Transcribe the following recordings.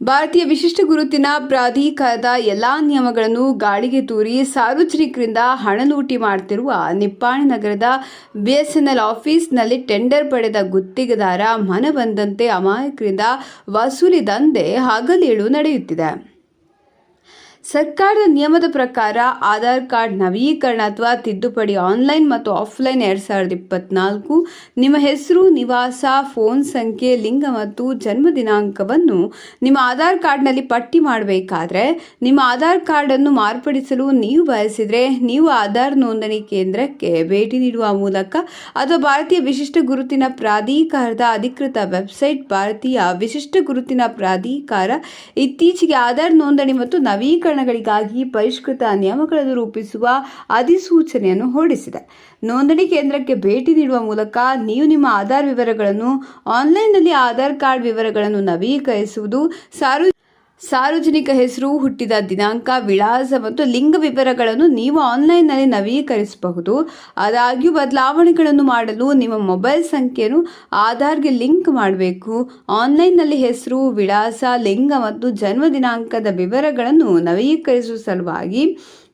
ಭಾರತೀಯ ವಿಶಿಷ್ಟ ಗುರುತಿನ ಪ್ರಾಧಿಕಾರದ ಎಲ್ಲಾ ನಿಯಮಗಳನ್ನು ಗಾಳಿಗೆ ತೂರಿ ಸಾರ್ವಜನಿಕರಿಂದ ಹಣ ಲೂಟಿ ಮಾಡುತ್ತಿರುವ ನಿಪ್ಪಾಣಿ ನಗರದ ಬಿಎಸ್ಎನ್ಎಲ್ ಆಫೀಸ್ನಲ್ಲಿ ಟೆಂಡರ್ ಪಡೆದ ಗುತ್ತಿಗೆದಾರ ಮನಬಂದಂತೆ ಅಮಾಯಕರಿಂದ ವಸೂಲಿ ದಂಧೆ ಹಗಲೇಳು ನಡೆಯುತ್ತಿದೆ. ಸರ್ಕಾರದ ನಿಯಮದ ಪ್ರಕಾರ ಆಧಾರ್ ಕಾರ್ಡ್ ನವೀಕರಣ ಅಥವಾ ತಿದ್ದುಪಡಿ ಆನ್ಲೈನ್ ಮತ್ತು ಆಫ್ಲೈನ್ ಎರಡು ಸಾವಿರದ ಇಪ್ಪತ್ನಾಲ್ಕು. ನಿಮ್ಮ ಹೆಸರು, ನಿವಾಸ, ಫೋನ್ ಸಂಖ್ಯೆ, ಲಿಂಗ ಮತ್ತು ಜನ್ಮ ದಿನಾಂಕವನ್ನು ನಿಮ್ಮ ಆಧಾರ್ ಕಾರ್ಡ್ನಲ್ಲಿ ಪಟ್ಟಿ ಮಾಡಬೇಕಾದ್ರೆ, ನಿಮ್ಮ ಆಧಾರ್ ಕಾರ್ಡನ್ನು ಮಾರ್ಪಡಿಸಲು ನೀವು ಬಯಸಿದರೆ ನೀವು ಆಧಾರ್ ನೋಂದಣಿ ಕೇಂದ್ರಕ್ಕೆ ಭೇಟಿ ನೀಡುವ ಮೂಲಕ ಅಥವಾ ಭಾರತೀಯ ವಿಶಿಷ್ಟ ಗುರುತಿನ ಪ್ರಾಧಿಕಾರದ ಅಧಿಕೃತ ವೆಬ್ಸೈಟ್ ಭಾರತೀಯ ವಿಶಿಷ್ಟ ಗುರುತಿನ ಪ್ರಾಧಿಕಾರ ಇತ್ತೀಚೆಗೆ ಆಧಾರ್ ನೋಂದಣಿ ಮತ್ತು ನವೀಕರಣಗಳಿಗಾಗಿ ಪರಿಷ್ಕೃತ ನಿಯಮಗಳನ್ನು ರೂಪಿಸುವ ಅಧಿಸೂಚನೆಯನ್ನು ಹೊರಡಿಸಿದೆ. ನೋಂದಣಿ ಕೇಂದ್ರಕ್ಕೆ ಭೇಟಿ ನೀಡುವ ಮೂಲಕ ನೀವು ನಿಮ್ಮ ಆಧಾರ್ ವಿವರಗಳನ್ನು ಆನ್ಲೈನ್ನಲ್ಲಿ ಆಧಾರ್ ಕಾರ್ಡ್ ವಿವರಗಳನ್ನು ನವೀಕರಿಸುವುದು ಸಾರ್ವ ಸಾರ್ವಜನಿಕ ಹೆಸರು ಹುಟ್ಟಿದ ದಿನಾಂಕ ವಿಳಾಸ ಮತ್ತು ಲಿಂಗ ವಿವರಗಳನ್ನು ನೀವು ಆನ್ಲೈನ್ನಲ್ಲಿ ನವೀಕರಿಸಬಹುದು. ಆದಾಗ್ಯೂ ಬದಲಾವಣೆಗಳನ್ನು ಮಾಡಲು ನಿಮ್ಮ ಮೊಬೈಲ್ ಸಂಖ್ಯೆಯನ್ನು ಆಧಾರ್ಗೆ ಲಿಂಕ್ ಮಾಡಬೇಕು. ಆನ್ಲೈನ್ನಲ್ಲಿ ಹೆಸರು, ವಿಳಾಸ, ಲಿಂಗ ಮತ್ತು ಜನ್ಮ ದಿನಾಂಕದ ವಿವರಗಳನ್ನು ನವೀಕರಿಸುವ ಸಲುವಾಗಿ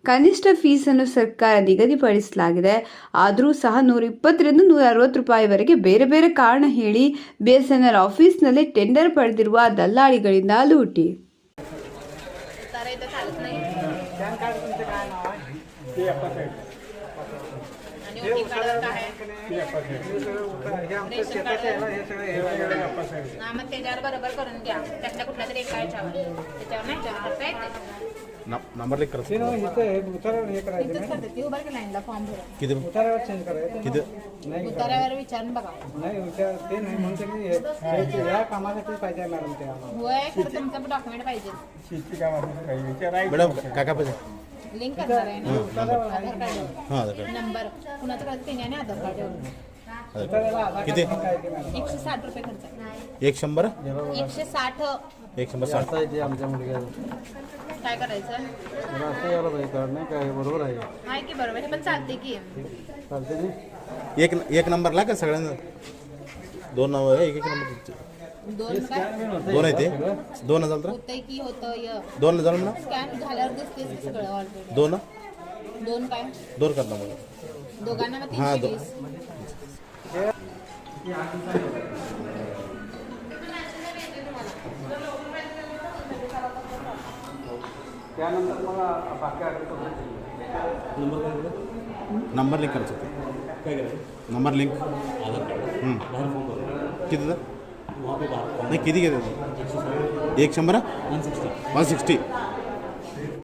ಕನಿಷ್ಠ ಫೀಸನ್ನು ಸರ್ಕಾರ ನಿಗದಿಪಡಿಸಲಾಗಿದೆ. ಆದರೂ ಸಹ ನೂರ ಇಪ್ಪತ್ತರಿಂದ ನೂರ ಅರವತ್ತು ರೂಪಾಯಿವರೆಗೆ ಬೇರೆ ಬೇರೆ ಕಾರಣ ಹೇಳಿ, ಬಿ ಎಸ್ ಎನ್ ಎಲ್ ಆಫೀಸ್ನಲ್ಲಿ ಟೆಂಡರ್ ಪಡೆದಿರುವ ದಲ್ಲಾಳಿಗಳಿಂದ ಲೂಟಿ. चालत नाही. पॅन कार्ड तुमचं काय नाव आहे ते अप्पा आणि ओटी आहे. हे आमचं शेताचं आहे. ना हे सगळं हे हा मग त्याच्यावर बरोबर करून घ्या त्यातल्या कुठल्या तरी एका याच्यावर त्याच्यावर नाही चार करता येते नंबर लिख कर ते ना इथं हे उतारावर हे करायचं इथंच नाही करते ती उभं लाईनला फॉर्म भरून किती उतारावर चेंज करायचं किती नाही उतार्यावर विचारून बघा नाही विचार ते नाही म्हणते की हे- हे- या कामासाठी पाहिजे मॅडम ते आम्हाला होय खरं तुमचं डॉक्युमेंट पाहिजे शेती कामासाठी पाहिजे विचारायचं मॅडम काय काय पाहिजे लिंक करणार आहे ना उतारावर आधार कार्ड हां आधार नंबर कुणाचं कळत त्याने आणि आधार कार्ड एवढं. कार्ड उताराला आधार किती? कार्ड काय ते मॅडम एकशे साठ रुपये खर्च आहे. एक शंभर एकशे साठ एक शंभर साठ आमच्या मुलग्याला काय करायचं? असं यायला पाहिजे कार्ड नाही काय बरोबर आहे. की बरोबर हे पण चालते की. चालते नाही एक एक नंबरला का सगळ्यांना? दोन नाव आहे एक एक नंबर दोन काय दोन आहे ते? दोन हजार तर? होतंय की होतं य. दोन हजार ना? स्कॅन झाल्यावर दिसतेच की सगळं ऑलरेडी दोन दोन काय? दोन करणार मग दोघांना मग हा, तीनशे दो- वीस. त्यानंतर मग बाकी आलं नंबर लिंक करायचं होतं नंबर लिंक हम्म. कितीचं नाही किती घेते एक शंभर वन सिक्स्टी